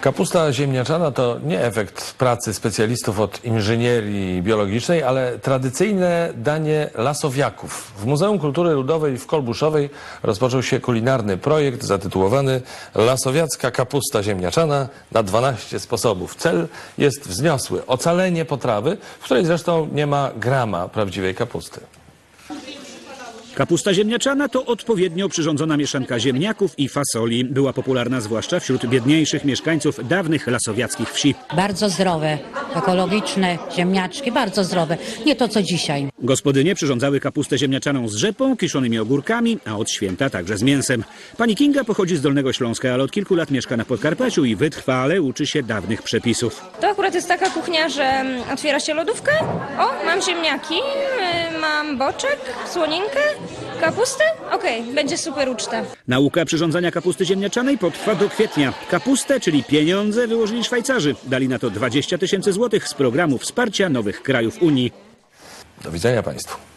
Kapusta ziemniaczana to nie efekt pracy specjalistów od inżynierii biologicznej, ale tradycyjne danie lasowiaków. W Muzeum Kultury Ludowej w Kolbuszowej rozpoczął się kulinarny projekt zatytułowany Lasowiacka kapusta ziemniaczana na 12 sposobów. Cel jest wzniosły ocalenie potrawy, w której zresztą nie ma grama prawdziwej kapusty. Kapusta ziemniaczana to odpowiednio przyrządzona mieszanka ziemniaków i fasoli. Była popularna zwłaszcza wśród biedniejszych mieszkańców dawnych lasowiackich wsi. Bardzo zdrowe, ekologiczne ziemniaczki, bardzo zdrowe. Nie to co dzisiaj. Gospodynie przyrządzały kapustę ziemniaczaną z rzepą, kiszonymi ogórkami, a od święta także z mięsem. Pani Kinga pochodzi z Dolnego Śląska, ale od kilku lat mieszka na Podkarpaciu i wytrwale uczy się dawnych przepisów. To akurat jest taka kuchnia, że otwiera się lodówkę. O, mam ziemniaki, mam boczek, słoninkę, kapustę. Okej, będzie super uczta. Nauka przyrządzania kapusty ziemniaczanej potrwa do kwietnia. Kapustę, czyli pieniądze, wyłożyli Szwajcarzy. Dali na to 20 tysięcy złotych z programu wsparcia nowych krajów Unii. Do widzenia Państwu.